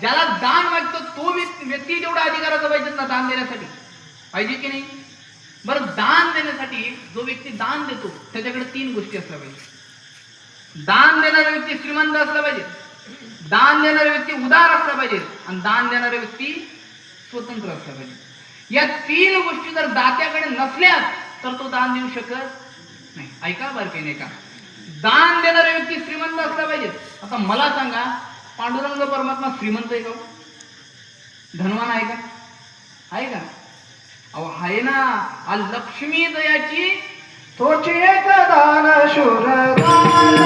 ज्याला दान मागतो तो व्यक्ती व्यक्ती तेवढा अधिकाराचा पाहिजे ना दान देण्यासाठी. पाहिजे की नाही? बरं दान देण्यासाठी जो व्यक्ती दान देतो त्याच्याकडे तीन गोष्टी असल्या पाहिजे. दान देणारा व्यक्ती श्रीमंत असला पाहिजे. दान देणारा व्यक्ती उदार असला पाहिजे. आणि दान देणारा व्यक्ती स्वतंत्र असला पाहिजे. या तीन गोष्टी जर दात्याकडे नसल्यात तर तो दान देऊ शकत नाही. ऐका बरं काही नाही का? दान देणारा व्यक्ती श्रीमंत असला पाहिजे. आता मला सांगा पांडुरंग परमात्मा श्रीमंत आहे का हो? धनवान आहे का? आहे का? अहो आहे ना. आ लक्ष्मी दयाची तोची दान शूर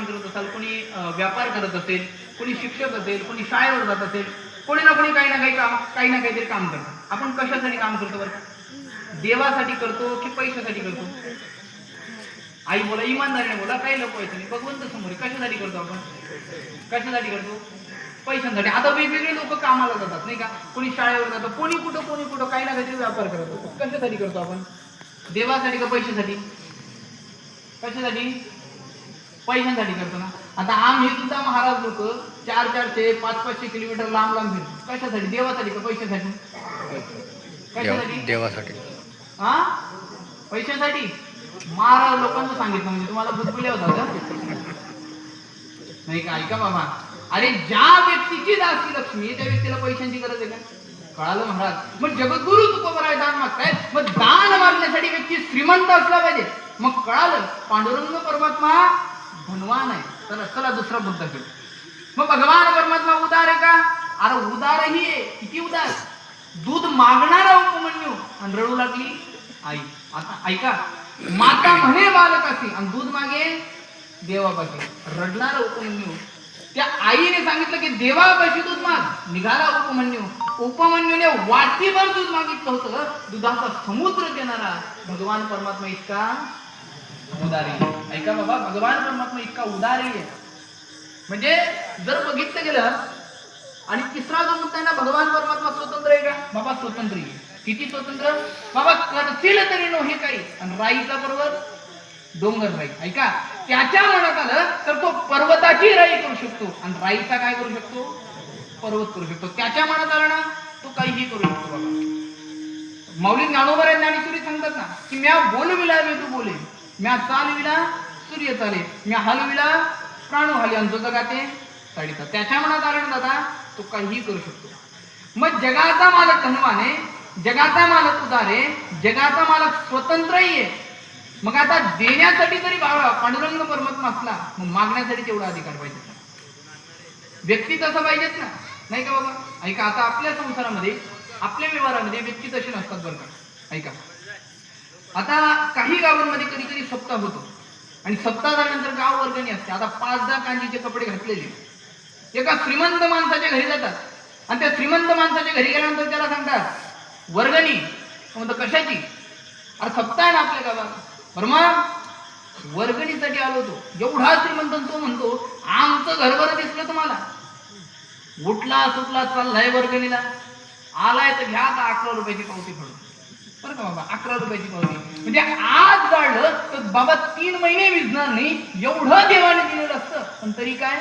काम करत असाल कोणी व्यापार करत असेल कोणी शिक्षक असेल कोणी शाळेवर जात असेल कोणी ना कोणी काही ना काही काम काही ना काहीतरी काम करतो. आपण कशासाठी काम करतो बरं देवासाठी करतो की पैशासाठी करतो? आई बोला इमानदारीने बोला काही लोक नाही भगवंत समोर कशासाठी करतो आपण? कशासाठी करतो? पैशांसाठी. आता वेगवेगळे लोक कामाला जातात नाही का? कोणी शाळेवर जातं कोणी कुठं कोणी कुठं काही ना काहीतरी व्यापार करत असतो कशासाठी करतो आपण? देवासाठी का पैशासाठी? कशासाठी? पैशांसाठी करतो ना. आता आम्ही सुद्धा महाराज लोक चार चारशे पाच पाचशे किलोमीटर लांब लांब फिरतो. कशासाठी? देवासाठी का पैशासाठी? कशासाठी? देव- देवासाठी. हा? पैशासाठी? महाराज लोकांचं सांगितलं म्हणजे तुम्हाला बुजबिल्या होता का? नाही का? ऐका बाबा. अरे ज्या व्यक्तीची दासी लक्ष्मी त्या व्यक्तीला पैशांची गरज आहे का? कळालं महाराज? मग जगद्गुरु तुकोबराय दान मागताय मग दान मागण्यासाठी व्यक्ती श्रीमंत असला पाहिजे. मग कळालं? पांडुरंग परमात्मा गुणवान आहे. चला चला दुसरा मुद्दा घेऊ. मग भगवान परमात्मा उदार आहे का? अरे उदारही आहे. किती उदार? दूध मागणारा उपमन्यू. आणि रडू लागली आई आता ऐका. माता म्हणे बालकाशी आणि दूध मागे देवापाशी रडणारा उपमन्यू. त्या आईने सांगितलं की देवापाशी दूध माग. निघाला उपमन्यू. उपमन्यूने वाटीभर दूध मागितलं होतं. दुधाचा समुद्र देणारा भगवान परमात्मा इतका उदारी ऐका बाबा भगवान परमात्मा इतका उदारी आहे. म्हणजे जर बघितलं गेलं आणि तिसरा जो मुद्दा आहे ना भगवान परमात्मा स्वतंत्र आहे का? बाबा स्वतंत्र आहे. किती स्वतंत्र? बाबा करतील तरी नो हे काही. आणि राईचा पर्वत डोंगर राई. ऐका त्याच्या मनात आलं तर तो पर्वताची राई करू शकतो. आणि राईचा काय करू शकतो? पर्वत करू शकतो. त्याच्या मनात आलं ना तो काहीही करू शकतो बाबा. माऊली ज्ञानोबर आहे ज्ञानेश्वरी सांगतात ना की म्या बोलविला मी तू बोले म्या चालविला सूर्य चाले. म्या हलविला प्राणू हली आणि जो जगाते साडीचा त्याच्या मनात आलं दादा तो काहीही करू शकतो मग जगाचा मालक धनवान आहे जगाचा मालक उदार आहे जगाचा मालक स्वतंत्रही आहे. मग आता देण्यासाठी जरी बाबा पांडुरंग परमात्मा असला मग मागण्यासाठी तेवढा अधिकार पाहिजे व्यक्ती तसं पाहिजेत ना. नाही का बाबा? ऐका आता आपल्या संसारामध्ये आपल्या व्यवहारामध्ये व्यक्ती तशी नसतात बरं का. ऐका. आता काही गावांमध्ये कधी कधी सप्ताह होतो. आणि सप्ताह झाल्यानंतर गाव वर्गणी असते. आता पाच दहा कांजीचे कपडे घातलेले. एका श्रीमंत माणसाच्या घरी जातात. आणि त्या श्रीमंत माणसाच्या घरी गेल्यानंतर त्याला सांगतात वर्गणी. म्हणतो कशाची? अरे सप्ताह आहे ना आपल्या गावात. बरं मग? वर्गणीसाठी आलो होतो. एवढा श्रीमंत तो म्हणतो आमचं घर बरं दिसलं तुम्हाला. उठला सुटला चाललाय वर्गणीला. आलाय तर घ्या आता अकरा रुपयाची पावती पडून बरं का बाबा अकरा रुपयाची पावती. म्हणजे आज जाळलं तर बाबा तीन महिने विजणार नाही एवढं देवाने दिलेलं असतं. पण तरी काय?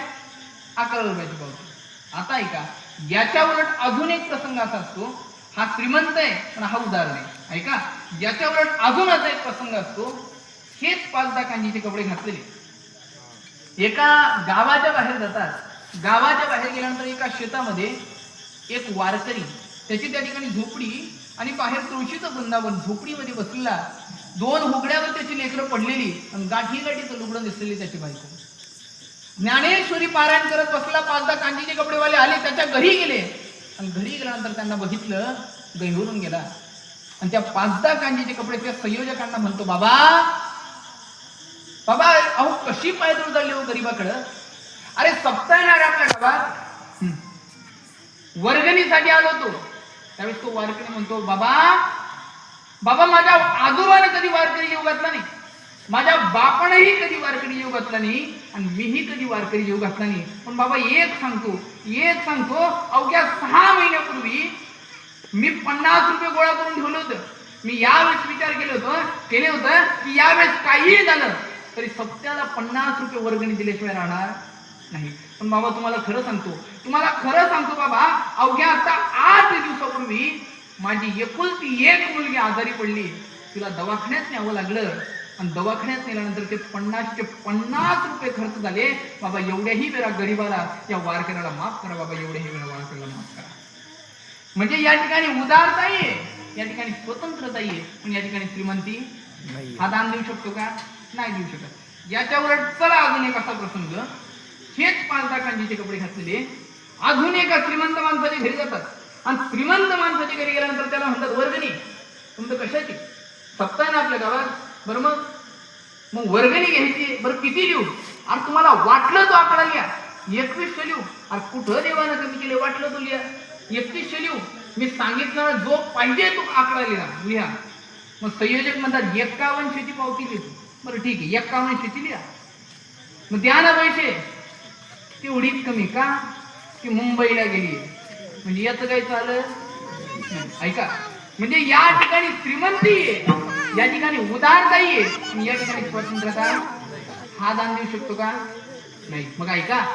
अकरा रुपयाची पावती. आता ऐका याच्या उलट अजून एक प्रसंग असा असतो. हा श्रीमंत आहे पण हा उदार नाही ऐका याच्या उलट अजून असा एक प्रसंग असतो. हेच पाचदा कांजीचे कपडे घातलेले. एका गावाच्या बाहेर जातात. गावाच्या बाहेर गेल्यानंतर एका शेतामध्ये एक वारकरी त्याची त्या ठिकाणी झोपडी आणि बाहेर तुळशीचं वृंदावन झोपडीमध्ये बसलेला दोन हुगड्यावर त्याची लेकरं पडलेली आणि गाठी गाठीचं लुगडं दिसलेली त्याची बायको. ज्ञानेश्वरी पारायण करत बसला पाचदा कांजीचे कपडेवाले आले त्याच्या घरी गेले. आणि घरी गेल्यानंतर त्यांना बघितलं गहिवरून गेला. आणि त्या पाचदा कांजीचे कपडे त्या संयोजकांना म्हणतो बाबा बाबा अहो कशी पायदूर चालली हो गरीबाकडं? अरे सप्ताह येणार आपल्या गावात वर्गणीसाठी आलो तो त्यावेळेस तो वारकरी म्हणतो बाबा बाबा माझ्या आजोबाने कधी वारकरी येऊ घातला नाही? माझ्या बापानेही कधी वारकरी येऊ घातला नाही? आणि मीही कधी वारकरी येऊ घातला नाही? पण बाबा एक सांगतो एक सांगतो अवघ्या सहा महिन्यापूर्वी मी पन्नास रुपये गोळा करून ठेवलं होतं. मी यावेळेस विचार केलं होतं केले होतं की यावेळेस काहीही झालं तरी सप्त्याला पन्नास रुपये वर्गणी दिल्याशिवाय राहणार नाही. पण बाबा तुम्हाला खरं सांगतो. तुम्हाला खरं सांगतो बाबा अवघ्या आता आठ दिवसापूर्वी माझी एकुलती एक मुलगी आजारी पडली. तिला दवाखान्यात न्यावं लागलं. आणि दवाखान्यात नेल्यानंतर ते पन्नासचे पन्नास रुपये खर्च झाले. बाबा एवढ्याही वेळा गरीबाला या वारकऱ्याला माफ करा बाबा एवढ्याही वेळा वारकऱ्याला माफ करा. म्हणजे या ठिकाणी उदारता आहे. या ठिकाणी स्वतंत्रता आहे. पण या ठिकाणी श्रीमंती हा दान देऊ शकतो का? नाही देऊ शकत. याच्या उलट चला अजून एक असा प्रसंग. हेच पाच कांजीचे कपडे घातलेले. अजून एका श्रीमंत माणसाच्या घरी जातात. आणि श्रीमंत माणसाच्या घरी गेल्यानंतर त्याला म्हणतात वर्गणी तुमचं कशाची? सप्ताह ना आपल्या गावात बरं मग मग वर्गणी घ्यायची. बरं किती लिहू? आणि तुम्हाला वाटलं तो आकडा लिहा. एकवीसशे लिहू. अरे कुठं देवानं कमी केले? वाटलं तो लिहा. एकतीसशे लिहू. मी सांगितलं जो पाहिजे तो आकडा लिहा. लिहा. मग संयोजक म्हणतात एक्कावनशेची पावती लिहितो बरं ठीक आहे. एक्कावनशेची लिहा. मग द्या ना पैसे. तेवढीच कमी का? की मुंबईला गेली. म्हणजे याचं काय चालं ऐका. म्हणजे या ठिकाणी श्रीमंती आहे. या ठिकाणी उदारताही आहे. आणि या ठिकाणी स्वतंत्रता हा दान देऊ शकतो का? नाही. मग ऐका.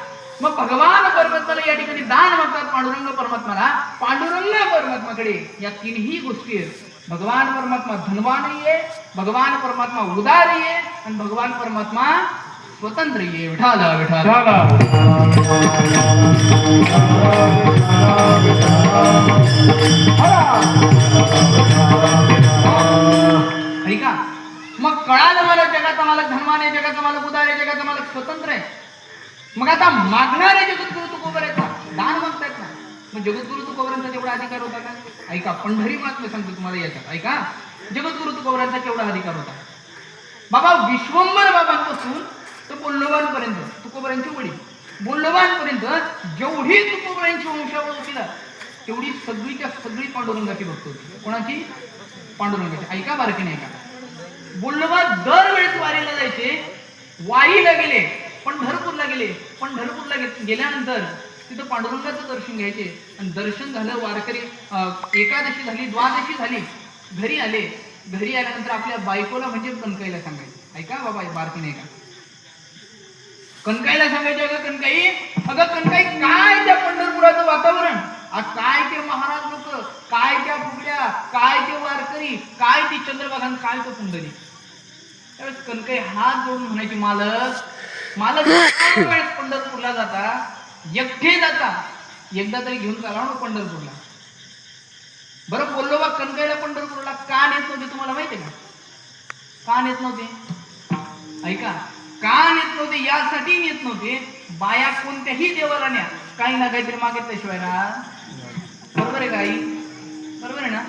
मग भगवान परमात्माला या ठिकाणी दान मागतात पांडुरंग परमात्माला. पांडुरंग परमात्माकडे या तीनही गोष्टी आहेत. भगवान परमात्मा धनवानही आहे. भगवान परमात्मा उदारही आहे. आणि भगवान परमात्मा स्वतंत्रही आहे विठाला विठाला ऐका मग कळालं मला जगाचा मालक धनवान आहे जगाचा मालक उदार आहे जगाचा मालक स्वतंत्र आहे. मग आता मागणारे जगद्गुरु तुकोबर आहेत ना दान मागतायत ना मग जगद्गुरु तुकोबरांचा तेवढा अधिकार होता का? ऐका पंढरी महात्म्य सांगतो तुम्हाला याच्यात ऐका. जगद्गुरु तुकोबरांचा केवढा अधिकार होता? बाबा विश्वंभर बाबांपासून तर बोल्लोबांपर्यंत तुकोबरांची वडील बोल्लोबांपर्यंत जेवढी तुकोबरांची वंशावळ होती ना तेवढी सगळीच्या सगळी पांडुरंगाची भक्त होती. कोणाची? पांडुरंगाची. ऐका बारकीने ऐका का? बोल्लोबा दरवेळेस वारीला जायचे वारीला गेले पंढरपूरला गेले. पंढरपूरला गेल्यानंतर तिथं पांडुरंगाचं दर्शन घ्यायचे. आणि दर्शन झालं वारकरी एकादशी झाली द्वादशी झाली. घरी आले. घरी आल्यानंतर आपल्या बायकोला म्हणजे कणकायला सांगायचं. ऐका बाबा बारकीने ऐका कणकाईला सांगायचं अगं कणकाई? अगं कणकाई काय त्या पंढरपुराचं वातावरण? आ, काय ते महाराज लोक? काय त्या फुगड्या? काय ते वारकरी? काय ती चंद्रभागान काय तो पुंडरी त्यावेळेस कणकाई हात जोडून म्हणायची मालक मालक वेळेस पंढरपूरला जाता? एकटे जाता? एकदा तरी घेऊन चाला ना पंढरपूरला. बरं बोललो बा कणकाईला पंढरपूरला का नेत नव्हते तुम्हाला माहिती का? का नेत नव्हते? ऐका का नेत नव्हते? यासाठी नेत नव्हते. बाया कोणत्याही देवाला न्या. काही ना काहीतरी मागितल्याशिवाय ना बरोबर आहे काही? बरोबर आहे ना?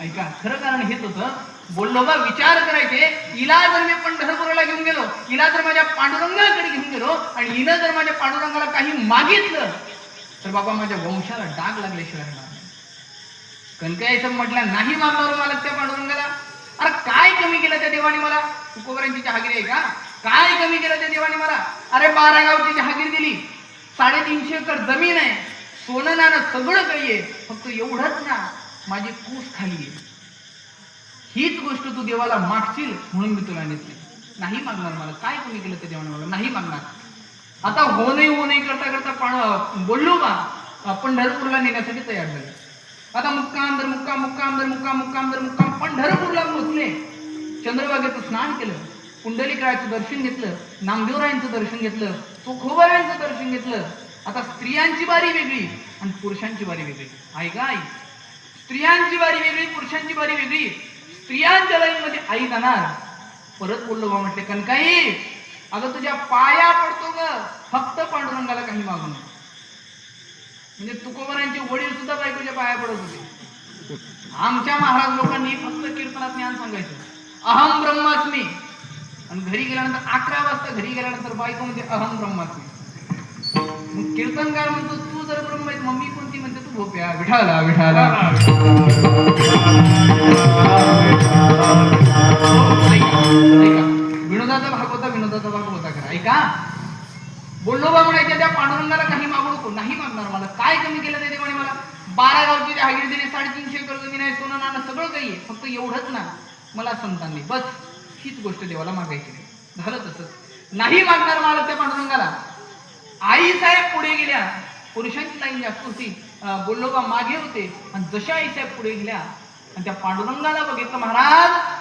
ऐका खरं कारण हेच होतं. बोललो बा विचार करायचे. हिला जर मी पंढरपूरला घेऊन गेलो हिला जर माझ्या पांडुरंगाकडे घेऊन गेलो आणि हिनं जर माझ्या पांडुरंगाला काही मागितलं तर बाबा माझ्या वंशाला डाग लागल्याशिवाय राहणार नाही. म्हटलं नाही मागणार हो मला त्या पांडुरंगाला? अरे काय कमी केलं त्या देवाने मला? तुकोबरांची जहागिरी आहे का? काय कमी केलं त्या देवाने मला? अरे बारा गावची जहागीर दिली. साडेतीनशे एकर जमीन आहे. सोनं नाणं सगळं काही आहे. फक्त एवढंच ना माझी कूस खाली आहे. हीच गोष्ट तू देवाला मागशील म्हणून मी तुला नेते नाही मागणार मला. काय कमी केलं त्या देवाने मला? नाही मागणार. आता हो नाही हो नाही करता करता पण बोललो बा पंढरपूरला नेण्यासाठी तयार झाले. आता मुक्काम दर मुक्काम मुक्काम दर मुक्काम मुक्काम दर मुक्काम पंढरपूरला पोहोचले. चंद्रभागेचं स्नान केलं. पुंडलिकाचं दर्शन घेतलं नामदेवरायांचं दर्शन घेतलं तुकोबारायांचं दर्शन घेतलं. आता स्त्रियांची बारी वेगळी आणि पुरुषांची बारी वेगळी. आहे का आई? स्त्रियांची बारी वेगळी पुरुषांची बारी वेगळी. स्त्रियांच्या लाईन मध्ये आई जाणार. परत बोललो बा म्हटले कनकाई अगं तुझ्या पाया पडतो ग. फक्त पांडुरंगाला काही मागू नये म्हणजे तुकोबरांचे वडील सुद्धा बायकोच्या पाया पडत होते. आमच्या महाराज लोकांनी फक्त कीर्तनात ज्ञान सांगायचं. अहम ब्रह्मास्मी आणि घरी गेल्यानंतर अकरा वाजता घरी गेल्यानंतर बायको म्हणते अहम ब्रह्माची. मग कीर्तनकार म्हणतो तू जर ब्रह्म आहेस मम्मी कोणती? म्हणते तू भोप्या विठाला विठाला. विनोदाचा भाग होता विनोदाचा भाग होता करा ऐका. बोललो बा म्हणायच्या त्या पांडुरंगाला काही मागू नको नाही मागणार मला. काय कमी केलं त्या देवाने मला? बारा गावची त्या दिली साडेतीनशे एकर जमीन नाही सोनं नाणं सगळं काही आहे. फक्त एवढंच ना. मला संतांनी बस. हीच गोष्ट देवाला मागायची नाही. झालं तसंच. नाही मागणार मला त्या पांडुरंगाला. आई साहेब पुढे गेल्या. पुरुषांची लाईन जास्त होती. बोललो का मागे होते. आणि जशा आई साहेब पुढे गेल्या आणि त्या पांडुरंगाला बघितलं महाराज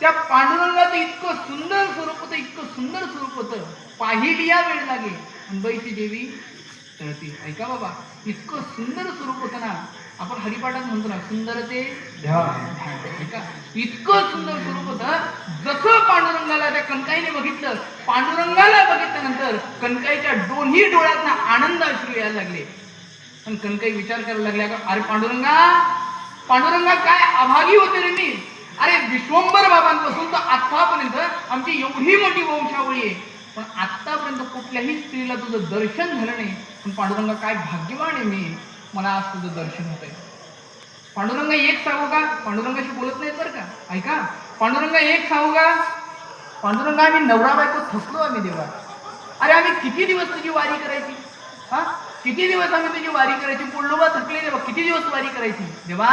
त्या पांडुरंगाचं इतकं सुंदर स्वरूप होतं इतकं सुंदर स्वरूप होतं. पाहिली या वेळ लागे आणि देवी तळती. ऐका बाबा इतकं सुंदर स्वरूप होतं ना. आपण हरिपाठात म्हणतो ना सुंदर ते इतकं सुंदर स्वरूप होतं. जसं पांडुरंगाला त्या कणकाईने बघितलं पांडुरंगाला बघितल्यानंतर कणकाईच्या दोन्ही डोळ्यात आनंद अश्रू यायला लागले. पण कणकाई विचार करायला लागल्या का अरे पांडुरंगा पांडुरंगा काय अभागी होते रे मी? अरे विश्वंभर बाबांपासून तर आतापर्यंत आमची एवढी मोठी वंशावळी आहे. पण आतापर्यंत कुठल्याही स्त्रीला तुझं दर्शन झालं नाही. पण पांडुरंगा काय भाग्यवान आहे मी? मला आज तुझं दर्शन होत आहे पांडुरंग एक सांगू का पांडुरंगाशी बोलत नाहीत बरं का? ऐका. पांडुरंग एक सांगू का पांडुरंगा आम्ही नवरा बायको थकलो आम्ही देवा. अरे आम्ही किती दिवस तुझी वारी करायची? हा? किती दिवस आम्ही तुझी वारी करायची? बोललो बा थकले देवा. किती दिवस वारी करायची? देवा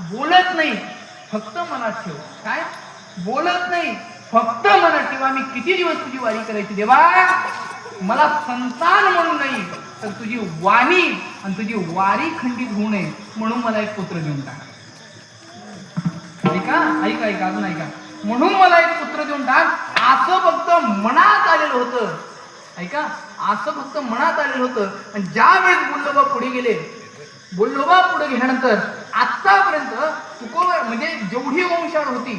बोलत नाही. फक्त मनात ठेव. काय? बोलत नाही. फक्त मनात ठेव. आम्ही किती दिवस तुझी वारी करायची? देवा मला संतान म्हणून नाही तर तुझी वाणी आणि तुझी वारी खंडित होऊ नये म्हणून मला एक पुत्र देऊन टाक. ऐका ऐका ऐका अजून ऐका. म्हणून मला एक पुत्र देऊन टाक. असं फक्त मनात आलेलं होतं. ऐका असं फक्त मनात आलेलं होतं. आणि ज्या वेळेस बुल्लोबा पुढे गेले बुल्लोबा पुढे गेल्यानंतर आत्तापर्यंत तुकोबा म्हणजे जेवढी वंशाळ होती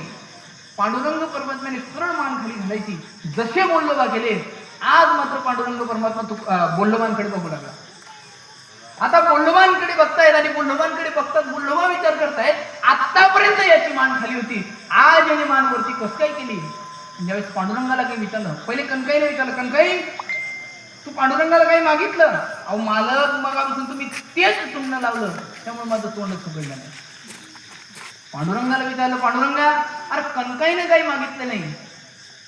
पांडुरंग परमात्म्याने सरळ मान खाली घालायची. जसे बोल्लोबा गेले आज मात्र पांडुरंग परमात्मा तू बोल्लोबांकडे बघू लागला. आता बोल्लोबांकडे बघतायत आणि बोल्लोबांकडे बघतात बोल्लोबा विचार करतायत आतापर्यंत याची मान खाली होती. आज याने मान वरती कस काय केली ज्यावेळेस पांडुरंगाला काही विचारलं पहिले कणकाईने विचारलं कणकाई तू पांडुरंगाला काही मागितलं? अहो मालक मगापासून तुम्ही तेच तुमनं लावलं. त्यामुळे माझं तोंडच सुकलं नाही. पांडुरंगाला विचारलं पांडुरंगा अरे कणकाईने काही मागितलं नाही.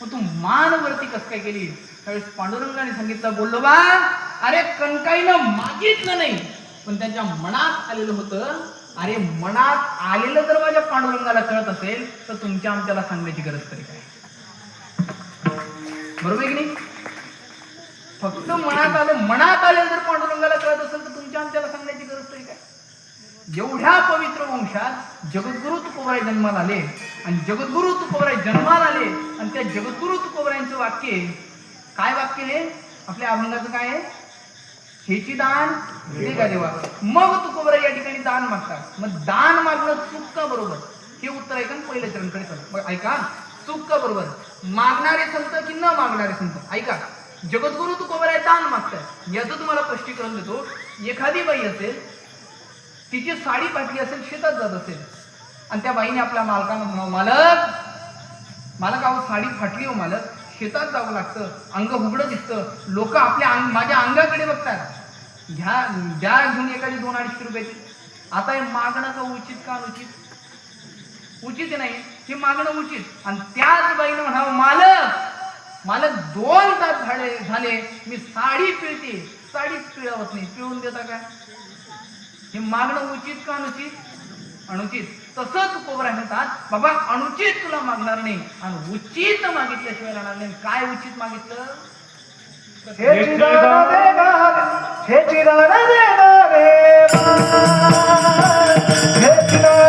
मग तू मान वरती कस काय केली? त्यावेळेस पांडुरंगाने सांगितलं बोललो बा अरे कणकाईनं मागितलं नाही पण त्यांच्या मनात आलेलं होतं अरे मनात आलेलं जर माझ्या पांडुरंगाला कळत असेल तर तुमच्या आमच्याला सांगण्याची गरज तरी काय? बरोबर आहे की नाही? फक्त मनात आलं मनात आलेलं जर पांडुरंगाला कळत असेल तर तुमच्या आमच्याला सांगण्याची गरज तरी काय? एवढ्या पवित्र वंशात जगद्गुरु तुकोबराय जन्माला आले आणि जगद्गुरु तुकोबराय जन्माला आले आणि त्या जगद्गुरु तुकोबरायांचं वाक्य काय वाक्य केले आपल्या अभंगाचं काय आहे हेची दान का देवा? मग तुकोबर या ठिकाणी दान मागतात. मग दान मागणं चूक का बरोबर? हे उत्तर ऐका ना पहिल्या चरणकडे चला. मग ऐका. चूक का बरोबर? मागणारे संत की न मागणारे संत? ऐका. जगद्गुरु तुकोबराय दान मागतात. याचं तुम्हाला स्पष्टीकरण देतो. एखादी बाई असेल तिची साडी फाटली असेल शेतात जात असेल आणि त्या बाईने आपल्या मालकानं मालक मालक अहो साडी फाटली हो मालक. शेतात जावं लागतं अंग हुबडं दिसतं. लोक आपल्या अंग माझ्या अंगाकडे बघतात घ्या द्या घेऊन एखादी दोन अडीचशे रुपयाची. आता हे मागणं का उचित का अनुचित? उचित नाही. हे मागणं उचित. आणि त्याच बाईनं म्हणावं मालक मालक दोन तास झाले झाले. मी साडी पिळते. साडीच पिळवत नाही. पिळून देता काय? हे मागणं उचित का अनुचित? अनुचित. तसंच कोबरा म्हणतात बाबा अनुचित तुला मागणार नाही. आणि उचित मागितल्याशिवाय राहणार नाही. काय उचित मागितलं? हे चिदान देणार हे चिदान देणार हे चिदान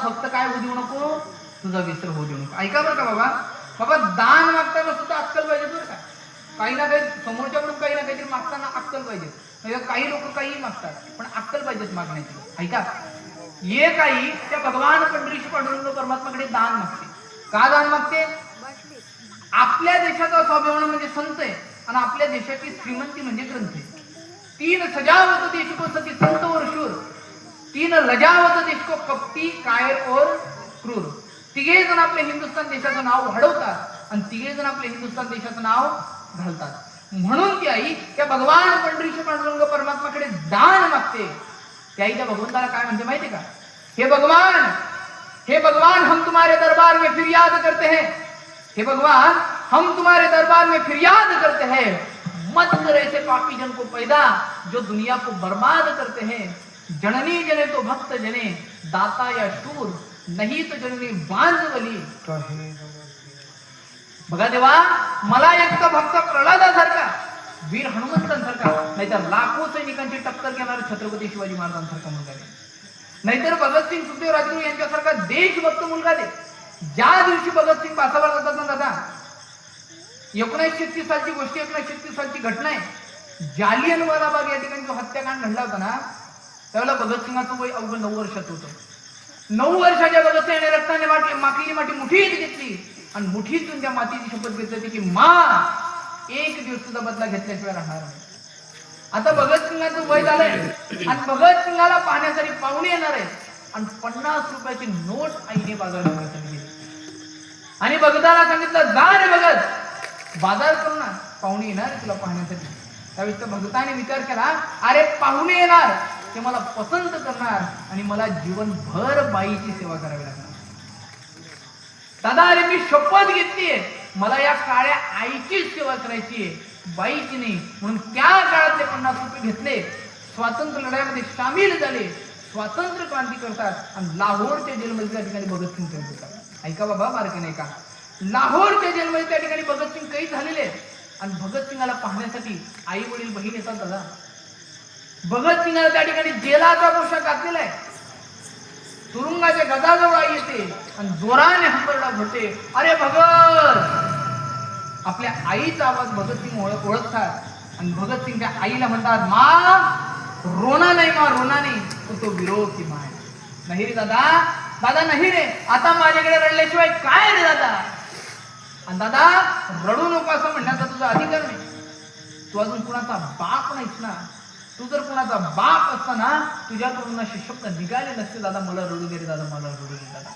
फक्त काय होऊ देऊ नको? तुझा विसर होऊ देऊ नको. ऐका बरं का बाबा. बाबा दान मागताना सुद्धा अक्कल पाहिजे बरं का. काही ना काही समोरच्याकडून काही ना काहीतरी मागताना अक्कल पाहिजे. म्हणजे काही लोक काहीही मागतात पण अक्कल पाहिजेत मागण्याची. ऐका. ये काही त्या भगवान पंढरीशी पांडुरंग परमात्माकडे दान मागते. का दान मागते? आपल्या देशाचा स्वाभिमान म्हणजे संत आहे आणि आपल्या देशाची श्रीमंती म्हणजे ग्रंथ आहे. तीन सजावत देश संत वर्षूर. तीन लजावत देश को कपटी, कायर और क्रूर। तिघे जण आपल्या हिंदुस्थान देशाचं नाव वाढवतात आणि तिघे जण आपल्या हिंदुस्थान देशाचं नाव घालतात. म्हणून ती आई, त्या भगवान पंढरीशी पांडुरंग परमात्माकडे दान मागते. त्या आई त्या भगवंताला काय म्हणते माहिती का? हे भगवान हे भगवान हम तुम्हारे दरबार में फिरियाद करते हैं. हे भगवान हम तुम्हारे दरबार में फिरियाद करते हैं. मत कर ऐसे पापी जन को पैदा, जो दुनिया को बर्बाद करते हैं. जननी जने तो भक्त जने दाता या शूर नहीं तो जननी बांधवली बघा देवा मला एक तर भक्त प्रल्हादासारखा वीर हनुमंतांसारखा नाहीतर लाखो सैनिकांची टक्कर घेणारा छत्रपती शिवाजी महाराजांसारखा मुलगा दे. नाहीतर भगतसिंग सुखदेव राजगुरू यांच्यासारखा देशभक्त मुलगा दे. ज्या दिवशी भगतसिंग बासावर जातात ना दादा एकोणीसशे तीस सालची गोष्ट एकोणीसशे तीस सालची घटना आहे. जालियनवाला बाग या ठिकाणी जो हत्याकांड घडला होता ना त्यावेळेला भगतसिंगाचं वय अवघड नऊ वर्षात होतं. नऊ वर्षाच्या भगतसिंगाने रक्ताने वाटली माकली माती मुठीत घेतली. आणि मुठीतून त्या मातीची शपथ घेतली होती की मा एक दिवस सुद्धा बदला घेतल्याशिवाय राहणार नाही. आता भगतसिंगाचं वय झालंय. आणि भगतसिंगाला पाहण्यासाठी पाहुणे येणार आहे आणि पन्नास रुपयाची नोट आईने बाजार सांगितली आणि भगताला सांगितलं जा रे भगत बाजार करू ना. पाहुणे येणार तुला पाहण्यासाठी. त्यावेळेस भगताने विचार केला अरे पाहुणे येणार. ते मला पसंत करणार आणि मला जीवनभर बाईची सेवा करावी लागणार. दादा अरे मी शपथ घेतलीये मला या काळ्या आईचीच सेवा करायची आहे. बाईची नाही म्हणून त्या काळातले पन्नास रुपये घेतले. स्वातंत्र्य लढ्यामध्ये सामील झाले. स्वातंत्र्य क्रांती करतात आणि लाहोरच्या जेलमध्ये त्या ठिकाणी भगतसिंग कैद होतात. ऐका बाबा मार्ग नाही का? लाहोरच्या जेलमध्ये त्या ठिकाणी भगतसिंग कैद झालेले आहेत. आणि भगतसिंगाला पाहण्यासाठी आई वडील बहीण येतात दादा. भगतसिंगाला त्या ठिकाणी जेलाचा पोशाख घातलेला आहे. तुरुंगाच्या गदाजवळ आई येते आणि जोराने हंबरडा भरते अरे भगत! आपल्या आईचा आवाज भगतसिंग ओळख ओळखतात. आणि भगतसिंग त्या आईला म्हणतात मा रोना नाही मा रोना नाही तर तो विरोध की माय नाही रे दादा दादा नाही रे आता माझ्याकडे रडल्याशिवाय काय रे दादा? आणि दादा रडू नको असं म्हणण्याचा तुझा अधिकार नाही. तू अजून कुणाचा बाप नाहीस ना. तू जर कोणाचा बाप असताना तुझ्याकडून असे शब्द निघाले नसते दादा मला रडू दे रे दादा मला रडू दे दादा.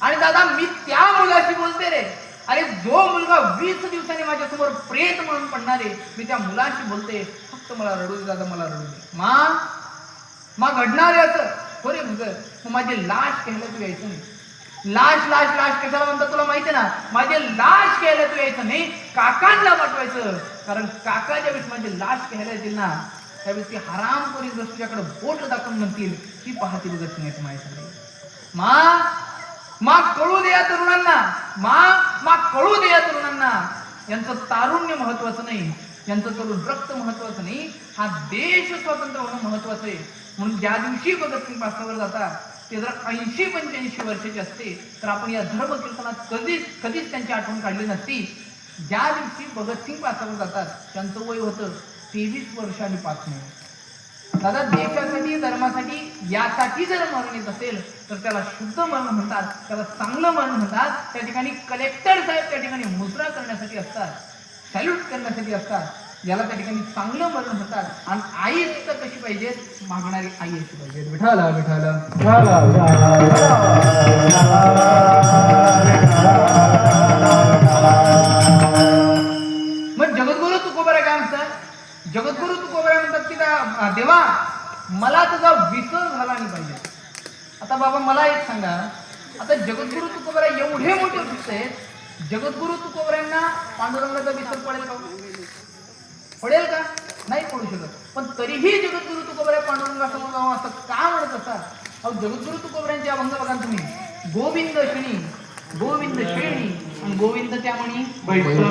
आणि दादा मी त्या मुलाशी बोलते रे. अरे जो मुलगा वीस दिवसांनी माझ्यासमोर प्रेत म्हणून पडणार आहे मी त्या मुलाशी बोलते फक्त मला रडू दे दादा मला रडू दे. मा मा घडणार आहे असं. हो रे मग माझी लाश घ्यायला तू यायचं नाही. लाश लाश लाश कशाला म्हणतात तुला माहिती ना? माझे लाश घ्यायला तू यायचं नाही काकांना पाठवायचं. कारण काका ज्यावेळेस माझे म्हणजे लाश घ्यायला येतील ना त्यावेळेस ती हराम करी तुझ्याकडे बोट दाखवून म्हणतील की पाहती बघत सिंगाची माहिती मा मा कळू दे या तरुणांना. मा मा कळू दे या तरुणांना. यांचं तारुण्य महत्वाचं नाही. यांचं तरुण रक्त महत्वाचं नाही. हा देश स्वतंत्र होणं महत्वाचं आहे. म्हणून ज्या दिवशी भगतसिंग पास्तावर जातात ते जर ऐंशी पंच्याऐंशी वर्षाचे असते तर आपण या धर्म कीर्तनात कधीच कधीच त्यांची आठवण काढली नसती. ज्या दिवशी भगतसिंग पासावर जातात त्यांचं वय होतं तेवीस वर्ष आणि पाच महिने दादा देशासाठी धर्मासाठी यासाठी जर मरण येत असेल तर त्याला शुद्ध मरण म्हणतात त्याला चांगलं मरण म्हणतात. त्या ठिकाणी कलेक्टर साहेब त्या ठिकाणी मुजरा करण्यासाठी असतात सॅल्यूट करण्यासाठी असतात. याला त्या ठिकाणी चांगलं मरण म्हणतात आणि आई सुद्धा कशी पाहिजे? मागणारी आई अशी पाहिजे. विठाला विठाला मग जगद्गुरु तुकोबरा काय म्हणतात? जगद्गुरु तुकोबरा म्हणतात की त्या देवा मला तुझा विसर झाला नाही पाहिजे. आता बाबा मला एक सांगा. आता जगद्गुरु तुकोबरा एवढे मोठे वृत्त आहेत. जगद्गुरु तुकोबऱ्यांना पांडुरंगाचा विसर पडेल का हो? पडेल का? नाही पडू शकत. पण तरीही जगद्गुरु तुकोबऱ्या पांडुरंगासमोर जाऊन असं का म्हणत असतात? अहो जगद्गुरु तुकोबऱ्यांचे अभंग बघा तुम्ही. गोविंद श्रेणी गोविंद श्रेणी आणि गोविंद त्या म्हणी